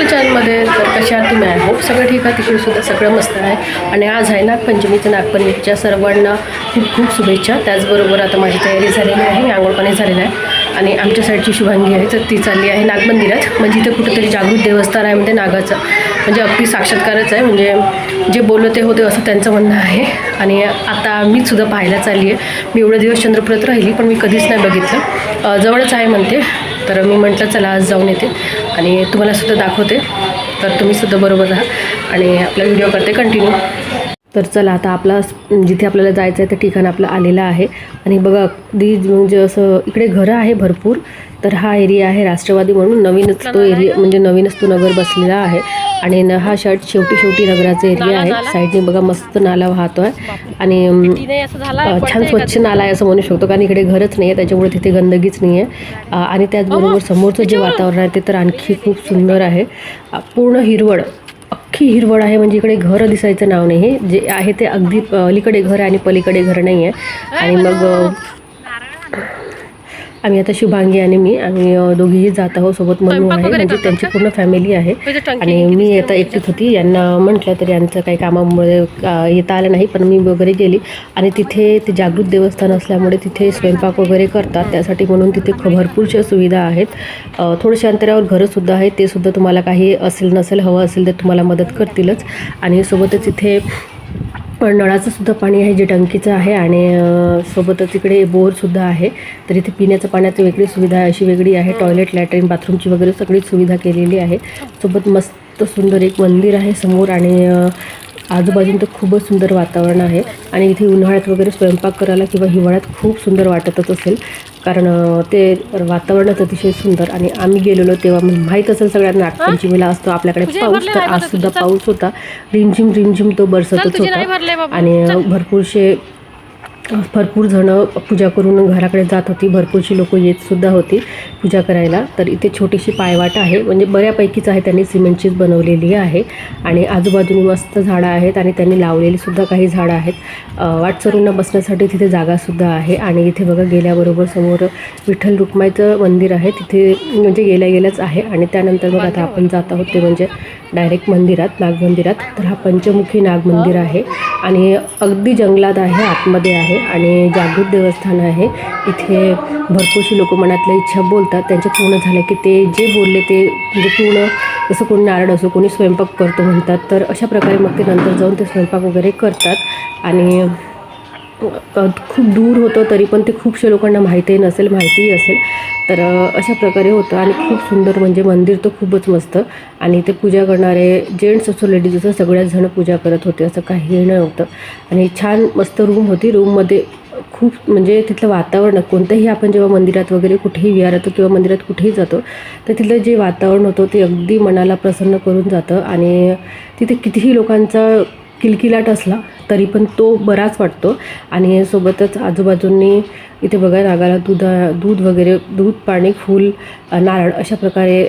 आपल्या चॅनलमध्ये तर कशा आहात तुम्ही आय होप सगळं ठीक आहे. तिकडे सुद्धा सगळं मस्त आहे. आणि आज आहे नागपंचमीचं नागपंचमीच्या सर्वांना खूप खूप शुभेच्छा. त्याचबरोबर आता माझी तयारी झालेली आहे. मी झालेलं आहे. आणि आमच्या साईडची शुभांगी आहे. तर ती चालली आहे नागमंदिरात. म्हणजे इथं कुठंतरी जागृत देवस्थान आहे म्हणजे नागाचं म्हणजे अगदी साक्षात्कारच आहे. म्हणजे जे बोललं ते होते असं त्यांचं म्हणणं आहे. आणि आता मीच सुद्धा पाहायला चालली आहे. मी एवढे दिवस चंद्रपुरात राहिली पण मी कधीच नाही बघितलं. जवळच आहे म्हणते. तर मी म्हटलं चला आज जाऊन येते. आणि तुम्हाला सुद्धा दाखवते. तर तुम्ही सुद्धा बरोबर राहा आणि आपला व्हिडिओ करते कंटिन्यू तर चला आता आपला जिथे आपल्याला जायचं आहे त्या ठिकाण आपलं आलेलं आहे. आणि बघा अगदी म्हणजे असं इकडे घरं आहे भरपूर तर हा एरिया आहे राष्ट्रवादी म्हणून नवीनच तो एरिया म्हणजे नवीनच तो नगर बसलेला आहे. आणि हा शर्ट शेवटी शेवटी नगराचा एरिया आहे. साईडने बघा मस्त नाला वाहतो आहे आणि छान स्वच्छ नाला आहे असं म्हणू शकतो कारण इकडे घरच नाही आहे त्याच्यामुळे तिथे गंदगीच नाही आहे आणि त्याचबरोबर समोरचं जे वातावरण आहे ते तर आणखी खूप सुंदर आहे. पूर्ण हिरवळ. अख्खी हिरवळ आहे म्हणजे इकडे घरं दिसायचं नाव नाही. हे जे आहे ते अगदी अलीकडे घर आहे आणि पलीकडे घर नाही आहे आणि मग आम्ही आता शुभांगी आणि मी आम्ही दोघीही जात आहोत सोबत मनू आहे. म्हणजे त्यांची पूर्ण फॅमिली आहे. आणि मी आता एकटीच होती. यांना म्हटलं तर यांचं काही कामामुळे येता आलं नाही पण मी वगैरे गेली. आणि तिथे ते जागृत देवस्थान असल्यामुळे तिथे स्वयंपाक वगैरे करतात. त्यासाठी म्हणून तिथे भरपूरशा सुविधा आहेत. थोड्याशा अंतरावर घरंसुद्धा आहेत. ते सुद्धा तुम्हाला काही असेल नसेल हवं असेल तर तुम्हाला मदत करतीलच. आणि सोबतच इथे पण नळाचं सुद्धा पाणी आहे जे टंकीचं आहे आणि सोबतच इकडे बोरसुद्धा आहे. तर इथे पिण्याचं पाण्याची वेगळी सुविधा आहे, अशी वेगळी आहे. टॉयलेट लॅट्रिन बाथरूमची वगैरे सगळी सुविधा केलेली आहे. सोबत मस्त सुंदर एक मंदिर आहे समोर आणि आजूबाजून तर खूपच सुंदर वातावरण आहे. आणि इथे उन्हाळ्यात वगैरे स्वयंपाक करायला किंवा हिवाळ्यात खूप सुंदर वाटतच असेल. कारण ते वातावरणच अतिशय सुंदर. आणि आम्ही गेलेलो तेव्हा म्हणजे माहीत असेल सगळ्यांना नागपंचमीला असतो आपल्याकडे पाऊस तर आज सुद्धा पाऊस होता. रिमझिम रिमझिम तो बरसतच होता. आणि अ, भरपूरशे भरपूर जणं पूजा करून घराकडे जात होती. भरपूरशी लोक येत सुद्धा होती पूजा करायला. तर इथे छोटीशी पायवाट आहे. म्हणजे बऱ्यापैकीच आहे त्यांनी सिमेंटचीच बनवलेली आहे. आणि आजूबाजूने मस्त झाडं आहेत आणि त्यांनी लावलेलीसुद्धा काही झाडं आहेत. वाटसरूंना बसण्यासाठी तिथे जागासुद्धा आहे. आणि इथे बघा गेल्याबरोबर समोर विठ्ठल रुक्माईचं मंदिर आहे. तिथे म्हणजे गेल्या गेल्याच आहे. आणि त्यानंतर मग आता आपण जात आहोत ते म्हणजे डायरेक्ट मंदिरात नागमंदिरात. तर हा पंचमुखी नागमंदिर आहे. आणि अगदी जंगलात आहे आतमध्ये आहे. आणि जागृत देवस्थान आहे. इथे भरपूरशी लोक मनातल्या इच्छा बोलतात. त्यांच्या पूर्ण झाल्या की ते जे बोलले ते म्हणजे पूर्ण जसं कोणी नारळ असो कोणी स्वयंपाक करतो म्हणतात. तर अशा प्रकारे मग ते नंतर जाऊन ते स्वयंपाक वगैरे करतात. आणि खूप दूर होतं तरी पण ते खूपशा लोकांना माहितीही नसेल माहितीही असेल. तर अशा प्रकारे होतं आणि खूप सुंदर म्हणजे मंदिर तर खूपच मस्त. आणि ते पूजा करणारे जेंट्स असो लेडीज असो सगळ्याच जण पूजा करत होते असं काही नव्हतं आणि छान मस्त रूम होती. रूममध्ये खूप म्हणजे तिथलं वातावरण कोणतंही आपण जेव्हा मंदिरात वगैरे कुठेही विहारात किंवा मंदिरात कुठेही जातो तर तिथलं जे वातावरण होतं ते अगदी मनाला प्रसन्न करून जातं. आणि तिथे कितीही लोकांचा किलकिलाट असला तरी पण तो बराच वाटतो. आणि सोबतच आजूबाजूंनी इथे बघा नागाला दूध दूध वगैरे दूध पाणी फूल नारळ अशा प्रकारे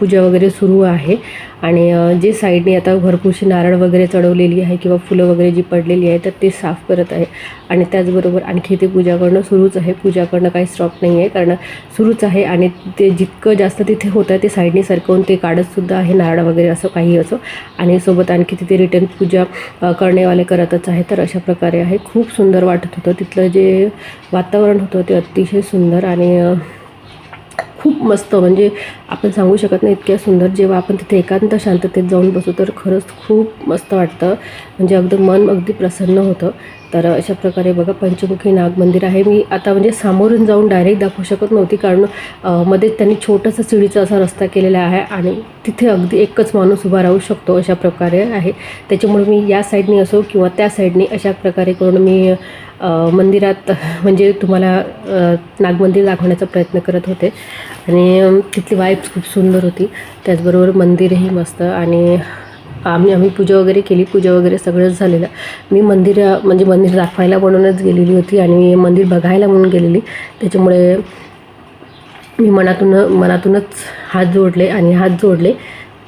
पूजा वगैरे सुरू आहे. आणि जे साईडने आता भरपूरशी नारळ वगैरे चढवलेली आहे किंवा फुलं वगैरे जी पडलेली आहे तर ते साफ करत आहे. आणि त्याचबरोबर आणखी ते पूजा करणं सुरूच आहे. पूजा करणं काही स्टॉप नाही आहे कारण सुरूच आहे. आणि ते जितकं जास्त तिथे होतं आहे ते साईडने सरकवून ते काढतसुद्धा आहे नारळ वगैरे असं काही असो. आणि सोबत आणखी तिथे रिटर्न पूजा करणेवाले कर परिसरातच आहे तर अशा प्रकारे आहे. खूप सुंदर वाटत होतं. तिथलं जे वातावरण होतं ते अतिशय सुंदर आणि खूप मस्त. म्हणजे आपण सांगू शकत नाही इतक्या सुंदर. जेव्हा आपण तिथे एकांत शांततेत जाऊन बसू तर खरंच खूप मस्त वाटतं. म्हणजे अगदी मन अगदी प्रसन्न होतं. तर अशा प्रकारे बघा पंचमुखी नाग मंदिर आहे. मी आता म्हणजे सामोरून जाऊन डायरेक्ट दाखवू शकत नव्हती कारण मध्ये त्यांनी छोटासा शिडीचा असा रस्ता केलेला आहे आणि तिथे अगदी एकच माणूस उभा राहू शकतो अशा प्रकारे आहे. त्याच्यामुळे मी या साईडनी असो किंवा त्या साईडनी अशा प्रकारे करून मी मंदिरात म्हणजे तुम्हाला नागमंदिर दाखवण्याचा प्रयत्न करत होते. आणि तिथली वाईब्स खूप सुंदर होती. त्याचबरोबर मंदिरही मस्त आणि आम्ही आम्ही पूजा वगैरे केली. पूजा वगैरे सगळंच झालेलं. मी मंदिर म्हणजे मंदिर दाखवायला म्हणूनच गेलेली होती आणि मी मंदिर बघायला म्हणून गेलेली. त्याच्यामुळे मी मनातून मनातूनच हात जोडले आणि हात जोडले.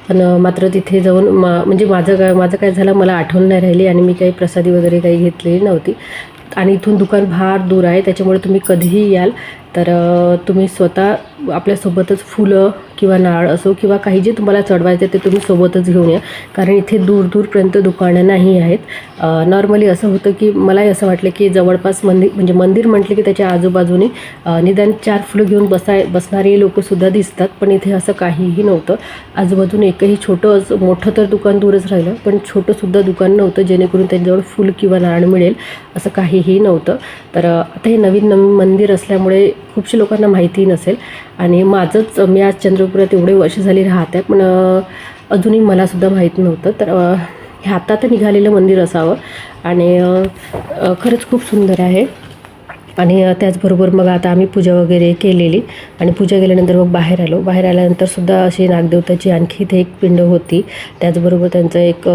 पण मात्र तिथे जाऊन मा म्हणजे माझं काय माझं काय झालं मला आठवण नाही राहिली आणि मी काही प्रसादी वगैरे काही घेतलेली नव्हती. आणि इथून दुकान फार दूर आहे. त्याच्यामुळे तुम्ही कधीही याल. तर तुम्ही स्वतः आपल्यासोबतच फुलं किंवा नाळ असो किंवा काही जे तुम्हाला चढवायचं आहे ते तुम्ही सोबतच घेऊन या. कारण इथे दूर दूरपर्यंत दुकानं नाही आहेत. नॉर्मली असं होतं की मलाही असं वाटलं की जवळपास मंदिर म्हणजे मंदिर म्हटलं की त्याच्या आजूबाजूने निदान चार फुलं घेऊन बसाय बसणारे लोकंसुद्धा दिसतात. पण इथे असं काहीही नव्हतं. आजूबाजून एकही छोटं असं मोठं तर दुकान दूरच राहिलं. पण छोटंसुद्धा दुकान नव्हतं जेणेकरून त्यांच्याजवळ फुल किंवा नाळ मिळेल असं काहीही नव्हतं. तर आता हे नवीन नवीन मंदिर असल्यामुळे खूपशे लोकांना माहिती नसेल. आणि माझंच मी आज चंद्रपुरात एवढे वर्ष झाली राहत आहे पण अजूनही मलासुद्धा माहीत नव्हतं. तर हे आता तर निघालेलं मंदिर असावं. आणि खरंच खूप सुंदर आहे. आणि त्याचबरोबर मग आता आम्ही पूजा वगैरे केलेली. आणि पूजा केल्यानंतर मग बाहेर आलो. बाहेर आल्यानंतर सुद्धा अशी नागदेवताची आणखी इथे एक पिंड होती. त्याचबरोबर त्यांचं एक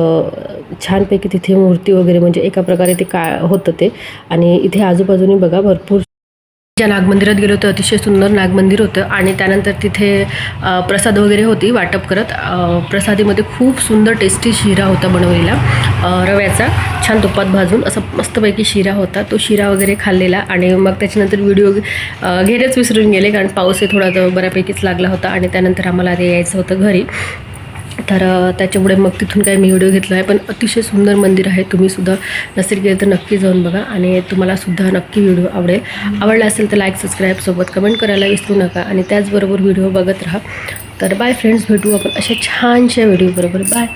छानपैकी तिथे मूर्ती वगैरे म्हणजे एका प्रकारे ते का होतं ते. आणि इथे आजूबाजूने बघा भरपूर ज्या नागमंदिरात गेलो होतं अतिशय सुंदर नागमंदिर होतं आणि त्यानंतर तिथे प्रसाद वगैरे होती वाटप करत. प्रसादीमध्ये खूप सुंदर टेस्टी शिरा होता बनवलेला. रव्याचा. छान तुपात भाजून असं मस्तपैकी शिरा होता. तो शिरा वगैरे खाल्लेला आणि मग त्याच्यानंतर व्हिडिओ अ, घेणंच विसरून गेले कारण पाऊसही थोडा बऱ्यापैकीच लागला होता आणि त्यानंतर आम्हाला ते यायचं होतं घरी. तर त्याच्यामुळे मग तिथून काही मी व्हिडिओ घेतला आहे पण अतिशय सुंदर मंदिर आहे. तुम्ही सुद्धा नसेल गेलं तर नक्की जाऊन बघा. आणि तुम्हाला सुद्धा नक्की व्हिडिओ आवडेल. आवडला असेल तर लाईक सबस्क्राईब सोबत कमेंट करायला विसरू नका. आणि त्याचबरोबर व्हिडिओ बघत राहा. तर बाय फ्रेंड्स भेटू आपण अशा छानशा व्हिडिओबरोबर बाय